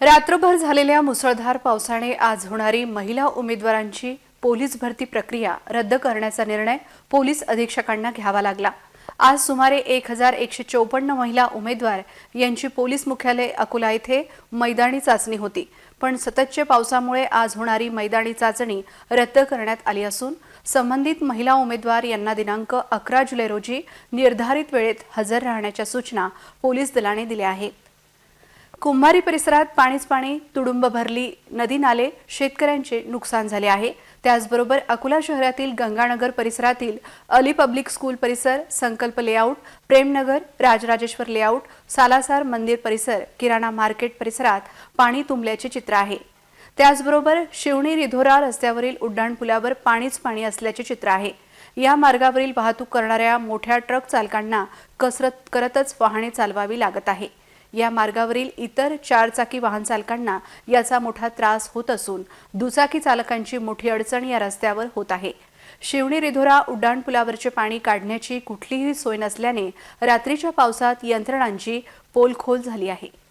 रात्रभर झालेल्या मुसळधार पावसाने आज होणारी महिला उमेदवारांची पोलीस भरती प्रक्रिया रद्द करण्याचा निर्णय पोलीस अधीक्षकांना घ्यावा लागला. आज सुमारे एक हजार एकशे चौपन्न महिला उमेदवार यांची पोलीस मुख्यालय अकोला येथे मैदानी चाचणी होती. पण सततच्या पावसामुळे आज होणारी मैदानी चाचणी रद्द करण्यात आली असून संबंधित महिला उमेदवार यांना दिनांक अकरा जुलै रोजी निर्धारित वेळेत हजर राहण्याच्या सूचना पोलीस दलाने दिल्या आहेत. कुंभारी परिसरात पाणीच पाणी तुडुंब भरली नदी नाले शेतकऱ्यांचे नुकसान झाले आहे. त्याचबरोबर अकोला शहरातील गंगानगर परिसरातील अली पब्लिक स्कूल परिसर संकल्प लेआउट प्रेमनगर राजराजेश्वर लेआउट सालासार मंदिर परिसर किराणा मार्केट परिसरात पाणी तुंबल्याचे चित्र आहे. त्याचबरोबर शिवणी रिधोरा रस्त्यावरील उड्डाणपुलावर पाणीच पाणी असल्याचे चित्र आहे. या मार्गावरील वाहतूक करणाऱ्या मोठ्या ट्रक चालकांना कसरत करतच वाहने चालवावी लागत आहे. या मार्गावरील इतर चारचाकी वाहन चालकांना याचा मोठा त्रास होत असून दुचाकी चालकांची मोठी अडचण या रस्त्यावर होत आहे. शिवणी रिधोरा उड्डाणपुलावरचे पाणी काढण्याची कुठलीही सोय नसल्याने रात्रीच्या पावसात यंत्रणांची पोलखोल झाली आहे.